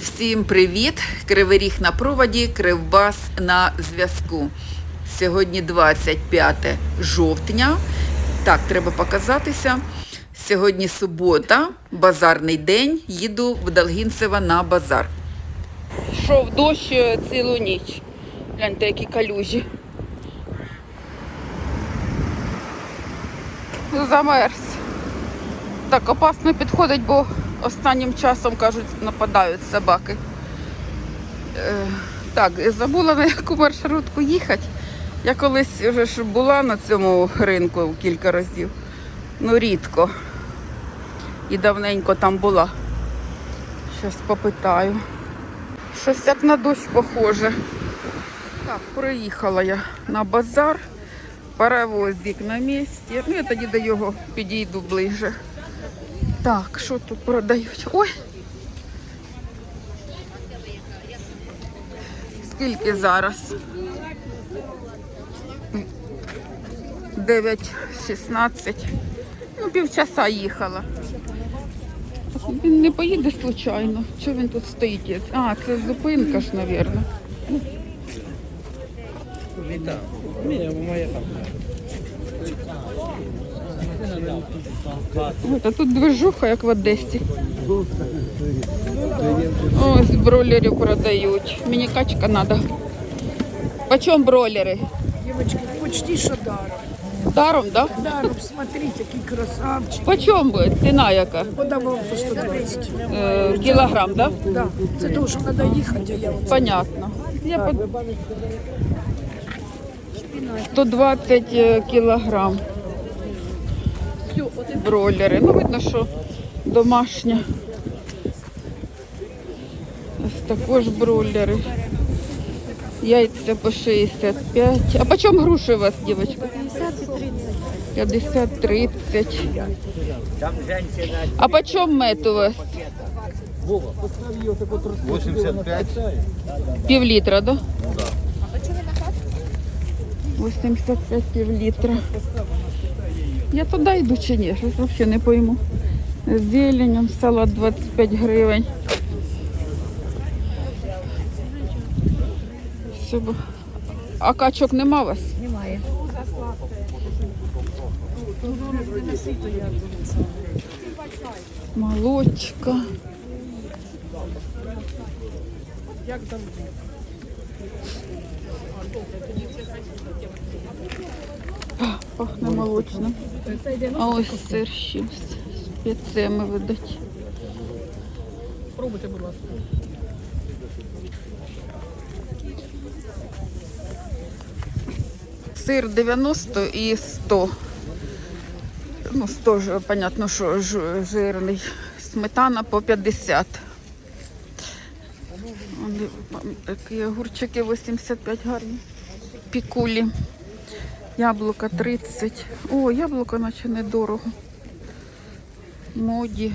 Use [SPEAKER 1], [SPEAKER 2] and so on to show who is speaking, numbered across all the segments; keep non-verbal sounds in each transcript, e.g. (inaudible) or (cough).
[SPEAKER 1] Всім привіт! Кривий ріг на проводі, Кривбас на зв'язку. Сьогодні 25 жовтня. Так, треба показатися. Сьогодні субота, базарний день. Їду в Долгінцево на базар. Йшов дощ е, цілу ніч. Гляньте, які калюжі. Замерз. Так, опасно підходить, бо останнім часом, кажуть, нападають собаки. Е, так, забула на яку маршрутку їхати. Я колись вже ж була на цьому ринку кілька разів. Ну, рідко. І давненько там була. Щось попитаю. Щось як на дощ похоже. Так, приїхала я на базар. Паровозик на місці. Ну, я тоді до його підійду ближче. Так, що тут продають? Ой. Скільки зараз? 9.16. Ну, півчаса їхала. Він не поїде случайно. Чого він тут стоїть? А, це зупинка ж, мабуть. Ой, та тут движуха, як в Одесі. Ось бройлерів продають. Мені качка треба. Почем бройлери?
[SPEAKER 2] Девочки, почти что даром.
[SPEAKER 1] Даром, да?
[SPEAKER 2] Даром, смотрите, какие красавчики.
[SPEAKER 1] Почем буде? Ціна яка?
[SPEAKER 2] Подавал по 120.
[SPEAKER 1] Е, кілограм, да?
[SPEAKER 2] Да, це тому, що треба їхати, а я от
[SPEAKER 1] Понятно. Я под... 120 е, кілограм. Бройлери. Ну, видно, що домашня. Ось також бройлери. Яйця по 65. А по чому груші у вас, дівчатка? 50 30. 50-30. А по чому мед у вас?
[SPEAKER 3] 85.
[SPEAKER 1] Пів літра, да? 85 пів літра. Я туди йду чи ні? Щось взагалі не пойму. З зеленем, салат 25 гривень. Все. А качок нема у вас?
[SPEAKER 2] Немає.
[SPEAKER 1] Молочка. Як А, Пахне молочним. А ось сир ще з специями видать.
[SPEAKER 2] Пробуйте, будь ласка.
[SPEAKER 1] Сир 90 і 100. Ну, 100 ж, понятно, що жирний. Сметана по 50. Такі огурчики 85 гарні. Пікулі. Яблука 30. О, яблука наче недорого. Моді.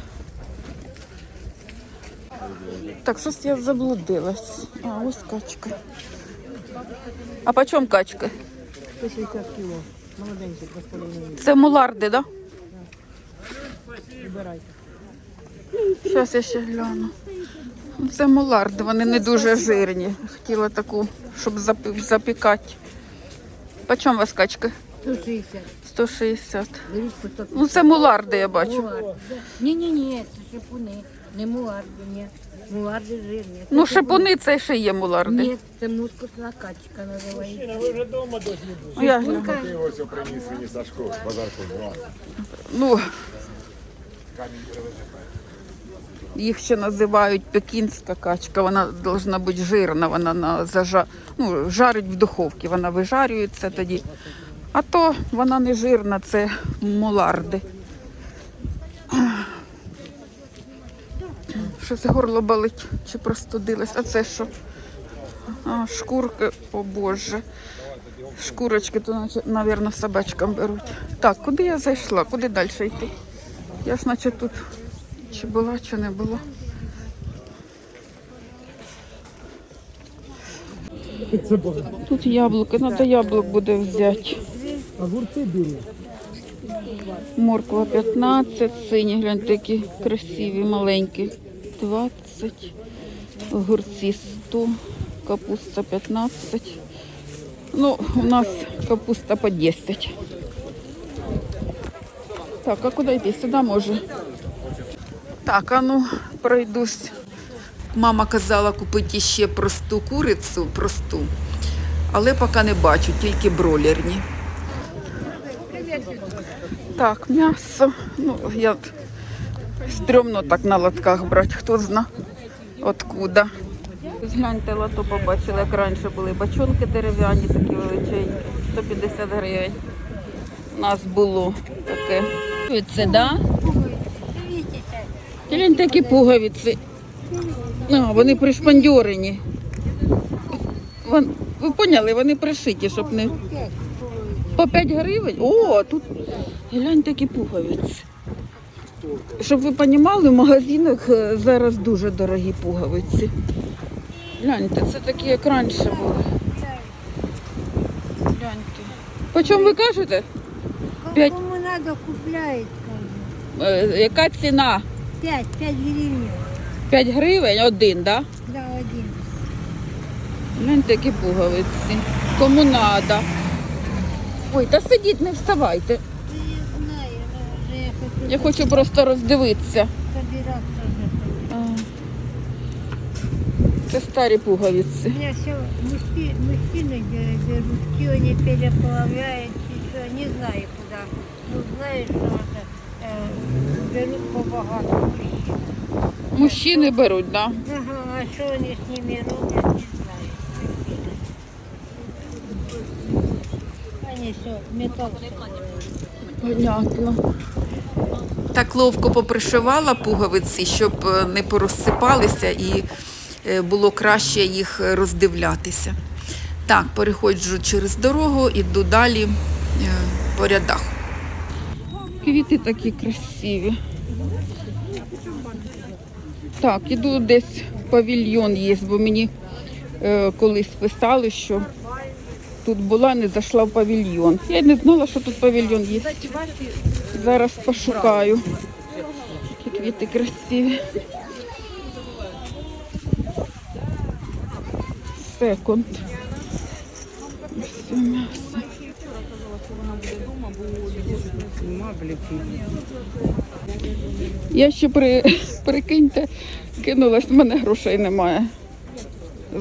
[SPEAKER 1] Так, щось я заблудилась. А, ось качка. А по чому качка?
[SPEAKER 2] 160 кіло. Молоденький.
[SPEAKER 1] Це муларди, так? Да? Зараз я ще гляну. Ну, Це муларди, вони не дуже жирні. Хотіла таку, щоб запікати. По чому вас качка?
[SPEAKER 4] 160.
[SPEAKER 1] 160.
[SPEAKER 4] Беріть по 150.
[SPEAKER 1] Ну це муларди, я бачу.
[SPEAKER 4] Ні, ні, ні, це шипуни. Не муарди, ні. Муарди жирні. Це
[SPEAKER 1] Ну шипуни це ще є муларди.
[SPEAKER 4] Ні, це мускусна качка називається.
[SPEAKER 1] Ну, я гляну.
[SPEAKER 4] Шипунка
[SPEAKER 5] Ось приніс мені Сашко, базарку два.
[SPEAKER 1] Ну, їх ще називають пекінська качка. Вона повинна бути жирна, вона на зажа... ну, жарить в духовці, вона вижарюється тоді. А то вона не жирна, це муларди. Щось горло болить чи простудилась. А це що? А, шкурки, о Боже. Шкурочки, то, мабуть, собачкам беруть. Так, куди я зайшла? Куди далі йти? Я ж наче тут чи була, чи не була. Тут яблуки, треба яблук буде взяти.
[SPEAKER 2] Огурці білі.
[SPEAKER 1] Морква 15, сині, гляньте, які красиві, маленькі. 20. огурці 100, капуста 15. Ну, у нас капуста по 10. Так, а куди йти? Сюди може. Так, а ну пройдусь. Мама казала купити ще просту курицю, просту, але поки не бачу, тільки бролерні. Так, м'ясо. Ну, я стрьомно так на лотках брати, хто зна откуда. Гляньте, лото побачили, як раніше були бачонки дерев'яні, такі величезні, 150 гривень. У нас було таке. Це, да? Глянь, такі пуговиці. А, вони пришпандьорені. Вон, ви поняли, вони пришиті, щоб не. По 5 гривень? О, тут глянь такі пуговиці. Щоб ви розуміли, в магазинах е, зараз дуже дорогі пуговиці. Гляньте, це такі, як раніше були. Гляньте. По чому ви кажете? П'ять.
[SPEAKER 4] Кому надо, купляет.
[SPEAKER 1] Е, яка ціна?
[SPEAKER 4] 5, 5 гривен.
[SPEAKER 1] 5 гривень один, так? Да?
[SPEAKER 4] Да, один.
[SPEAKER 1] Гляньте, які пуговиці. Кому надо. Ой, та сидіть, не вставайте.
[SPEAKER 4] Я знаю, но уже я хочу
[SPEAKER 1] Я хочу просто роздивитися.
[SPEAKER 4] собираться уже.
[SPEAKER 1] А. Це старі пуговиці.
[SPEAKER 4] У меня все мужчины, мужчины бе- берут, что они переплавляют, и что, не знаю куда. Ну, знаешь, что это, э, берут по-богатому мужчин.
[SPEAKER 1] Мужчини беруть, так? Да?
[SPEAKER 4] Ага, а что они с ними роблят, не знаю. Все.
[SPEAKER 1] Понятно. Так ловко попришивала пуговиці, щоб е, не порозсипалися і е, було краще їх роздивлятися. Так, переходжу через дорогу, іду далі е, по рядах. Квіти такі красиві. Так, іду десь павільйон є, бо мені е, колись писали, що тут була, не зайшла в павільйон. Я не знала, що тут павільйон є. Зараз пошукаю. Які квіти красиві. Секунд. М'ясо. Я ще при, (laughs) прикиньте, кинулась, в мене грошей немає.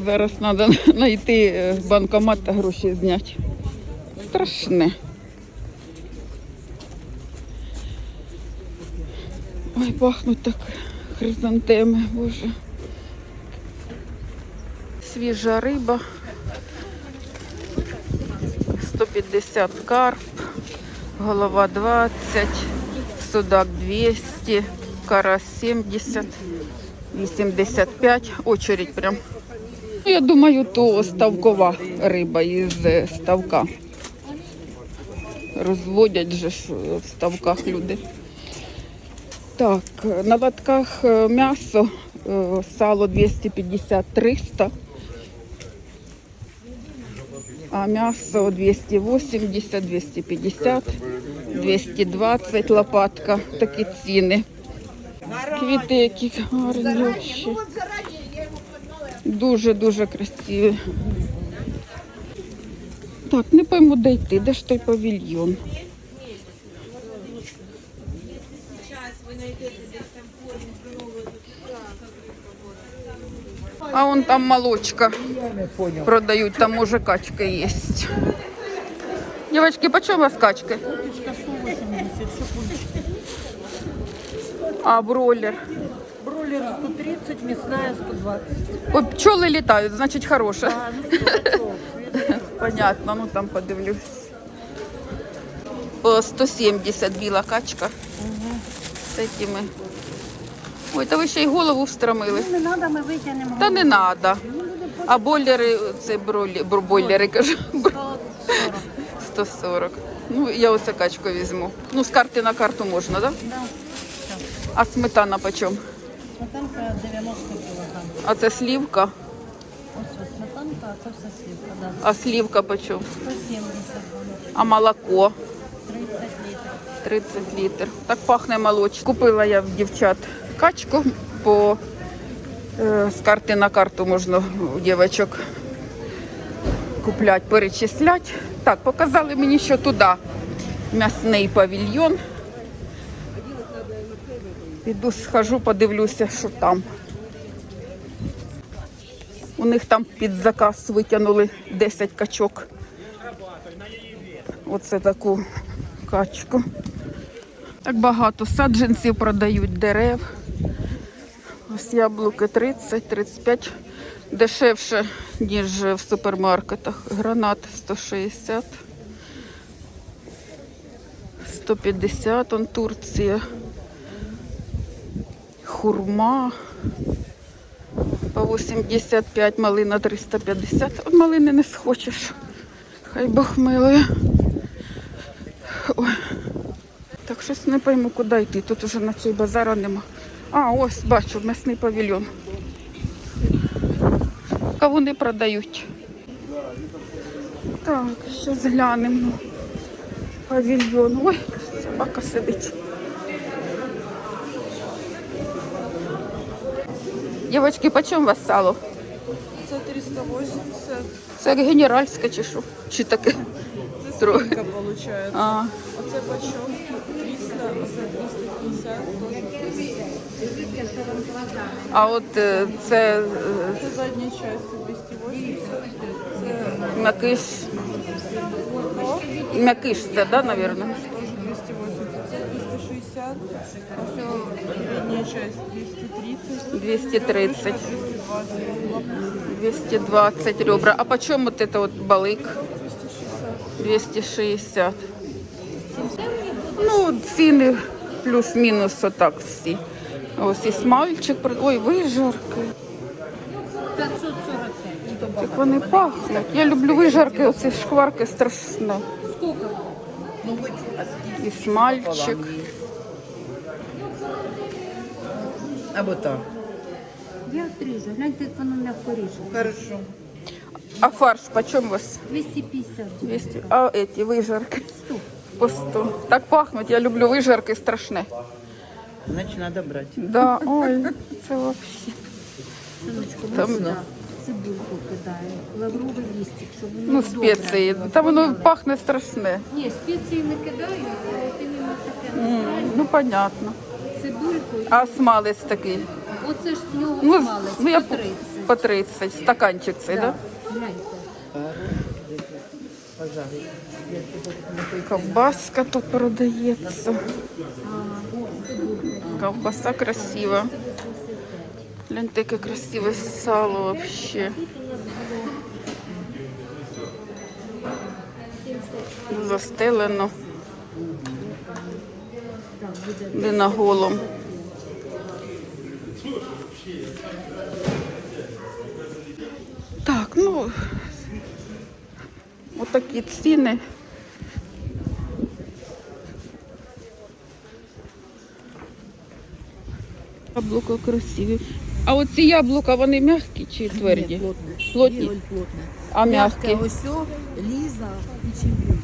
[SPEAKER 1] Зараз треба знайти (laughs) е, банкомат та гроші зняти. Страшне. Ой, пахнуть так хризантеми, боже. Свіжа риба. 150 карп, голова 20, судак 200, карась 70, 85. Очередь прям. Ну, Я думаю, то ставкова риба із е, ставка. Розводять же ж в ставках люди. Так, на лотках е, м'ясо, е, сало 250-300, а м'ясо 280, 250, 220 лопатка, такі ціни. Квіти які гарні. Дуже-дуже красиві. Так, не пойму де йти, де ж той павільйон. А вон там молочка продают, там уже качка есть. Девочки, почем у вас качка? А бройлер?
[SPEAKER 2] Бройлер 130, мясная 120.
[SPEAKER 1] Ой, пчелы летают, значит хорошая.
[SPEAKER 2] А, ну
[SPEAKER 1] Понятно, ну там подивлюсь. По 170 біла качка. З такими. Ой, та ви ще й голову встромили.
[SPEAKER 4] Не надо, мы вытянем.
[SPEAKER 1] Та не треба. А бойлери, це бролі, бр- бойлери, кажу. 140. Ну, я оце качку візьму. Ну, з карти на карту можна, так? Да? А сметана почем?
[SPEAKER 2] Сметанка 90 кг.
[SPEAKER 1] А це слівка.
[SPEAKER 2] Ось сметанка, а це все слівка, да.
[SPEAKER 1] А слівка почем?
[SPEAKER 2] 170
[SPEAKER 1] А молоко?
[SPEAKER 2] 30 літрів.
[SPEAKER 1] 30 літр. Так пахне молочко. Купила я в дівчат качку по Е, З карти на карту можна у дівчаток купляти, перечисляти. Так, показали мені, що туди м'ясний павільйон. Піду схожу, подивлюся, що там. У них там під заказ витягнули 10 качок. Оце таку качку. Так багато саджанців продають дерев. Ось яблуки 30-35. Дешевше, ніж в супермаркетах. Гранат 160. 150, он Турція. Хурма по 85, малина 350. От малини не схочеш. Хай Бог милує. Ой. Так щось не пойму, куди йти. Тут уже на цей базара нема. А, ось бачу, м'ясний павільйон. Кавуни продають. Так, щось глянемо. Павільйон. Ой, собака сидить. Дівчатки, по чому у вас сало?
[SPEAKER 6] Це 380,
[SPEAKER 1] Це як генеральське чи що? Чи таке?
[SPEAKER 6] це скільки виходить?
[SPEAKER 1] А,
[SPEAKER 6] Оце почем 300, оце 350,
[SPEAKER 1] а от це
[SPEAKER 6] це задня частина 280, це
[SPEAKER 1] м'якиш. М'якиш це, да, напевно?
[SPEAKER 6] теж 280, це 260, ось передня часть 230,
[SPEAKER 1] 230.
[SPEAKER 6] 220,
[SPEAKER 1] 220 ребра. А по чому вот это вот балык? 260. Ну, ціни плюс-мінус отак всі. Ось і смальчик. Ой, вижарки.
[SPEAKER 2] 545.
[SPEAKER 1] Як вони пахнуть. Я люблю вижарки, оці шкварки страшно. І смальчик.
[SPEAKER 3] Або так.
[SPEAKER 2] Я отріжу. Гляньте, як воно м'яко ріже.
[SPEAKER 3] Хорошо.
[SPEAKER 1] А фарш почем у вас?
[SPEAKER 2] 250.
[SPEAKER 1] 200. А эти вижарки? По 100. Так пахнуть. Я люблю вижарки страшне.
[SPEAKER 3] Значить, треба брати.
[SPEAKER 1] Да, ой, це вообще.
[SPEAKER 2] Синочку,
[SPEAKER 1] Там-
[SPEAKER 2] сюди цибульку лавровий лістик, щоб воно
[SPEAKER 1] Ну,
[SPEAKER 2] добре
[SPEAKER 1] спеції. Та воно пахне страшне.
[SPEAKER 2] Ні, спеції не кидаю, от іменно таке натуральне.
[SPEAKER 1] Ну, понятно.
[SPEAKER 2] Цибульку.
[SPEAKER 1] А смалець такий?
[SPEAKER 2] Оце ж з нього
[SPEAKER 1] Ну,
[SPEAKER 2] смалець,
[SPEAKER 1] ну я
[SPEAKER 2] по 30.
[SPEAKER 1] по 30. Стаканчик цей, да?
[SPEAKER 2] Гляньте.
[SPEAKER 1] Ковбаска тут продається. Ковбаса красива. Гляньте, яке красиве сало вообще. Застелено. Не на голом. Так, ну отакі ціни. Яблука красиві. А оці яблука, вони м'які чи тверді? Плотні. А м'які?
[SPEAKER 2] Ось Ліза і чемпіон.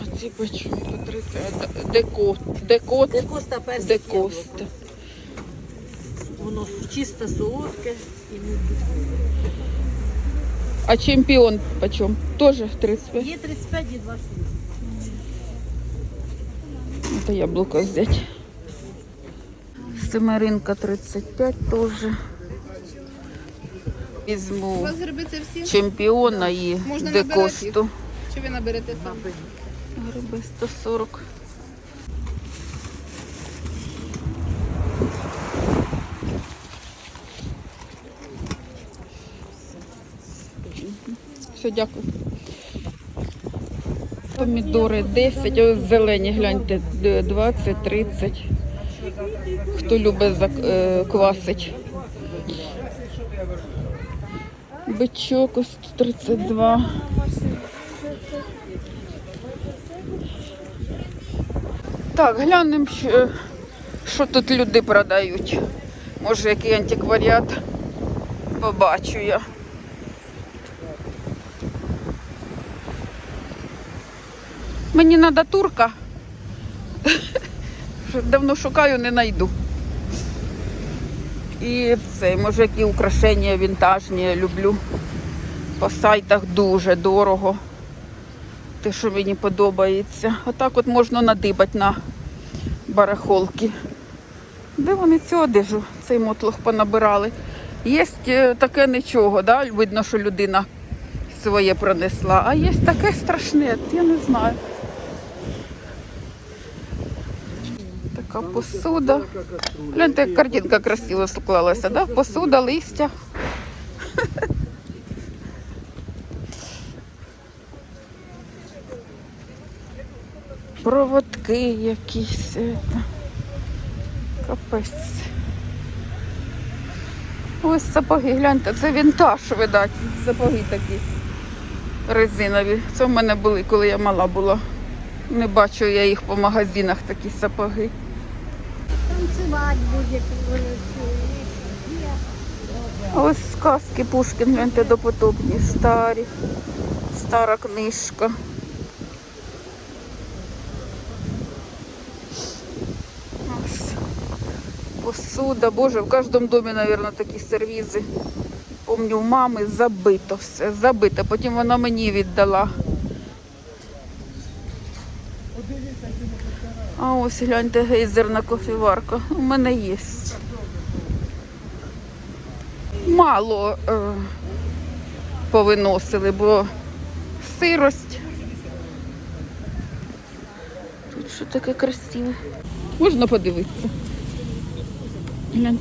[SPEAKER 1] А ці почому по 30? А, Деко. Декот.
[SPEAKER 2] Декоста персик
[SPEAKER 1] Декоста.
[SPEAKER 2] Воно чисто солодке і не
[SPEAKER 1] А чемпіон почем? Тоже 35?
[SPEAKER 2] Є 35, є 20.
[SPEAKER 1] Это яблуко взять. Семеринка 35 тоже. Візьму
[SPEAKER 7] Зробити всі?
[SPEAKER 1] чемпіона і
[SPEAKER 7] Можна набирати
[SPEAKER 1] декосту.
[SPEAKER 7] Чи ви наберете сам?
[SPEAKER 1] Гриби 140. Дякую. Помідори 10, ось зелені, гляньте, д- 20, 30. Хто любить зак- е. Бичок ось 32. Так, глянемо, що, що тут люди продають. Може, який антикваріат побачу я. Мені треба турка. Давно шукаю, не знайду. І це, може, які украшення вінтажні я люблю. По сайтах дуже дорого. Те, що мені подобається. Отак от можна надибати на барахолки. Де вони цю одежу, цей мотлох понабирали? Є е, таке нічого, да? видно, що людина своє пронесла. А є таке страшне, я не знаю. Така посуда. Гляньте, як картинка красиво склалася, да? Посуда, листя. Проводки якісь. е. Капець. Ось сапоги, гляньте, це вінтаж, видать. Сапоги такі резинові. Це в мене були, коли я мала була. Не бачу я їх по магазинах, такі сапоги.
[SPEAKER 4] Будет.
[SPEAKER 1] А ось сказки Пушкін, гляньте, допотопні, старі. Стара книжка. Посуда, боже, в кожному домі, мабуть, такі сервізи. Помню, у мами забито все, забито. Потім вона мені віддала. А ось гляньте, гейзерна кофіварка. У мене є. Мало е, повиносили, бо сирость. Тут що таке красиве. Можна подивитися. Глянь,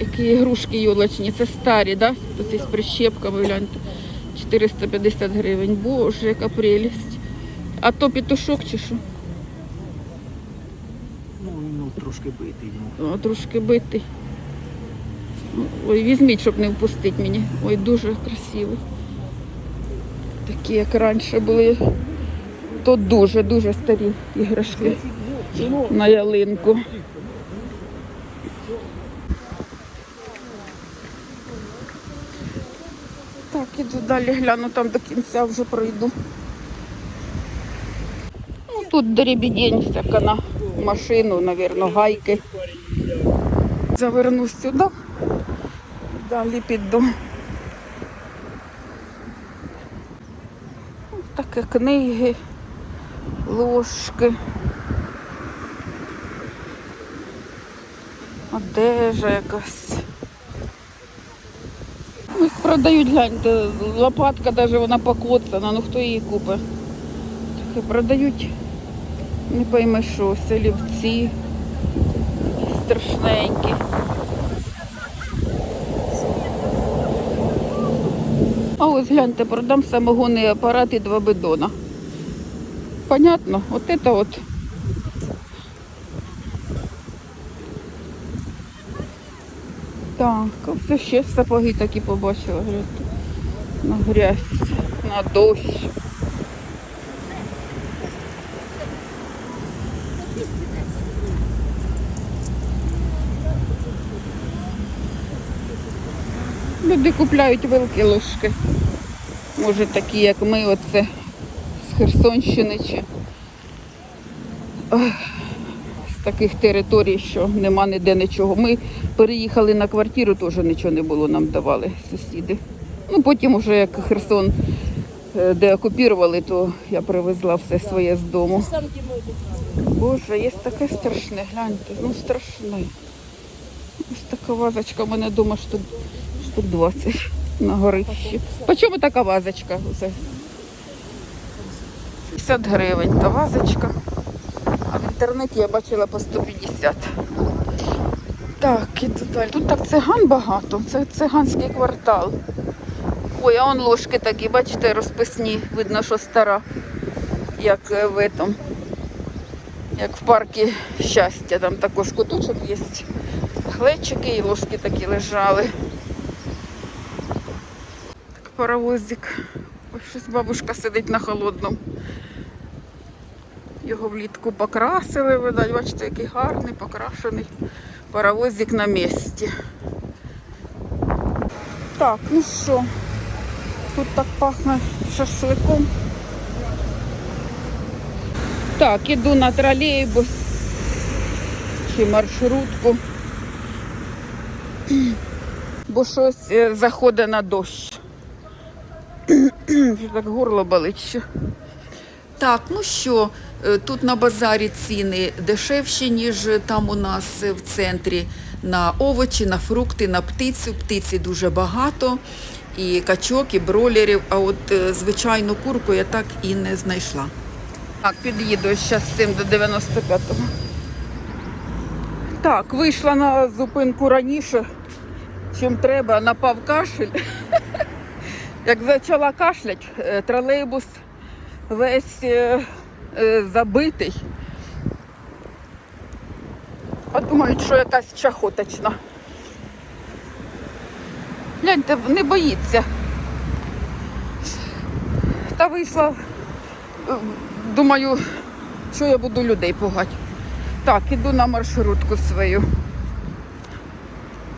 [SPEAKER 1] які ігрушки йолочні. Це старі, да? Тут із прищепками, гляньте. 450 гривень. Боже, яка прелість. А то петушок чи що?
[SPEAKER 8] Ну, ну трошки битий. Ну.
[SPEAKER 1] О, трошки битий. Ой, візьміть, щоб не впустити мені. Ой, дуже красивий. Такі, як раніше були. То дуже-дуже старі іграшки на ялинку. Так, іду далі гляну, там до кінця вже пройду. Ну, тут дребідень всяка на машину, мабуть, гайки. Заверну сюди, далі піду. Таке книги, ложки. Одежа якась. Ось продають, гляньте, лопатка навіть вона покоцана, ну хто її купить? Таке продають, не пойми що, селівці страшненькі. А ось гляньте, продам самогонний апарат і два бидона. Понятно? От це от. Так, ось ще сапоги такі побачила. На грязь, на дощ. Люди купляють великі ложки. Може такі, як ми, оце з Херсонщини чи ох, з таких територій, що нема ніде нічого. Ми переїхали на квартиру, теж нічого не було, нам давали сусіди. Ну потім, вже як Херсон е, де окупували, то я привезла все своє з дому. Боже, є таке страшне, гляньте, ну страшне. Ось така вазочка в мене вдома штук, штук 20 на горищі. По чому така вазочка? 50 гривень та вазочка. А в інтернеті я бачила по 150. Так, іду далі. Тут так циган багато. Це циганський квартал. Ой, а он ложки такі, бачите, розписні. Видно, що стара. Як е, в этом. Як в парку щастя. Там також куточок є. Глечики і ложки такі лежали. Паровозик. Ось щось бабушка сидить на холодному. Його влітку покрасили, видать, бачите, який гарний, покрашений паровозик на місці. Так, ну що, тут так пахне шашликом. Так, іду на тролейбус. трохи маршрутку. Бо щось е, заходить на дощ. Так горло болить ще. Так, ну що, е, тут на базарі ціни дешевші, ніж там у нас е, в центрі. На овочі, на фрукти, на птицю. Птиці дуже багато. І качок, і бролерів. А от е, звичайну курку я так і не знайшла. Так, під'їду зараз з цим до 95-го. Так, вийшла на зупинку раніше, чим треба, напав кашель. (laughs) Як почала кашлять, е, тролейбус весь е, е, забитий. А думають, що якась чахоточна. Гляньте, не боїться. Та вийшла, думаю, що я буду людей пугати. Так, іду на маршрутку свою.